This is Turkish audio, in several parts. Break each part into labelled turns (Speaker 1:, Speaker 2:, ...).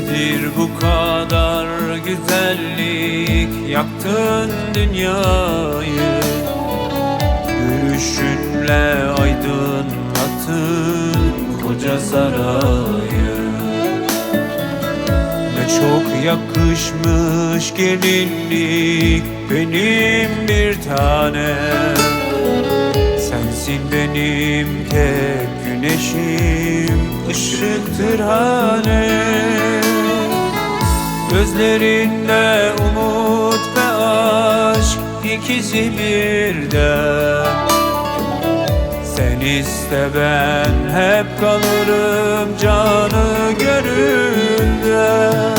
Speaker 1: Nedir bu kadar güzellik? Yaktın dünyayı. Gülüşünle aydınlattın koca sarayı. Ne çok yakışmış gelinlik Benim bir tanem. Sensin benim tek güneşim ışıktır hanem Gözlerinde umut ve aşk ikisi birden. Sen iste ben hep kalırım canı gönülden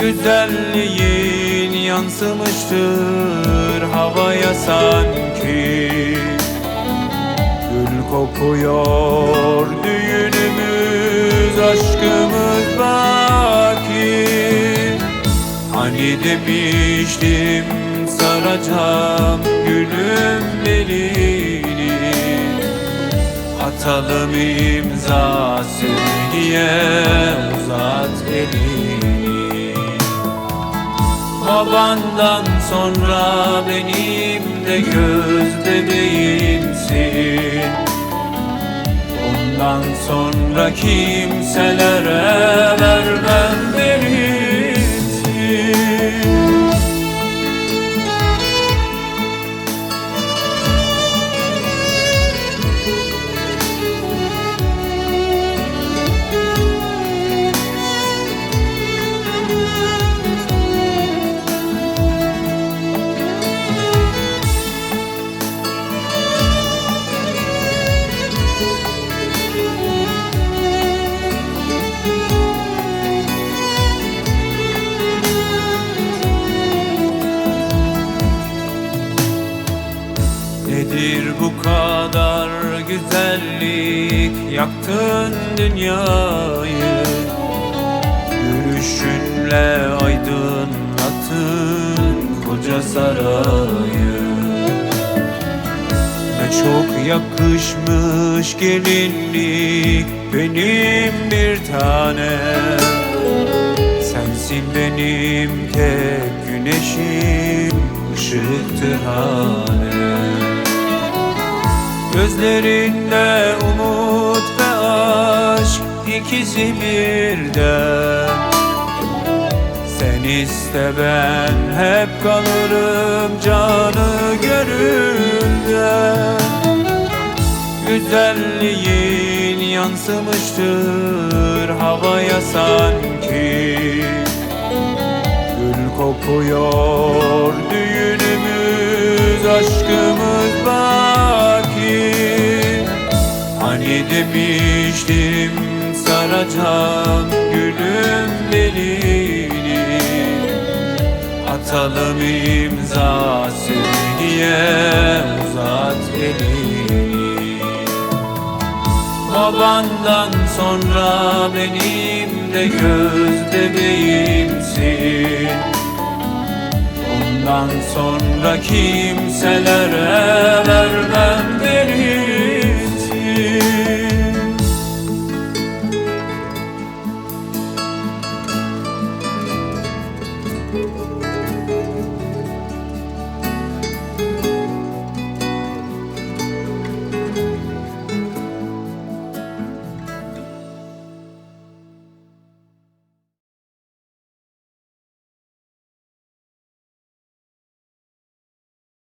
Speaker 1: Güzelliğin yansımıştır havaya sanki. Gül kokuyor düğünümüz Hani demiştim saracağım gülüm belini. Atalım imza sevgiye uzat elini. Babandan sonra benim de göz bebeğimsin Ondan sonra kimselere bu kadar güzellik Yaktın dünyayı. Gülüşünle aydınlattın koca sarayı. Ne çok yakışmış gelinlik Benim bir tanem Sensin benim tek güneşim ışıktır hanem Gözlerinde umut ve aşk ikisi birden Sen iste ben hep kalırım canı gönülden Güzelliğin yansımıştır havaya sanki. Gül kokuyor Hani demiştim saracağım gülüm belini Atalım imza sevgiye uzat elini Babandan sonra benim de göz bebeğimsin. Ondan sonra kimselere vermem verirsin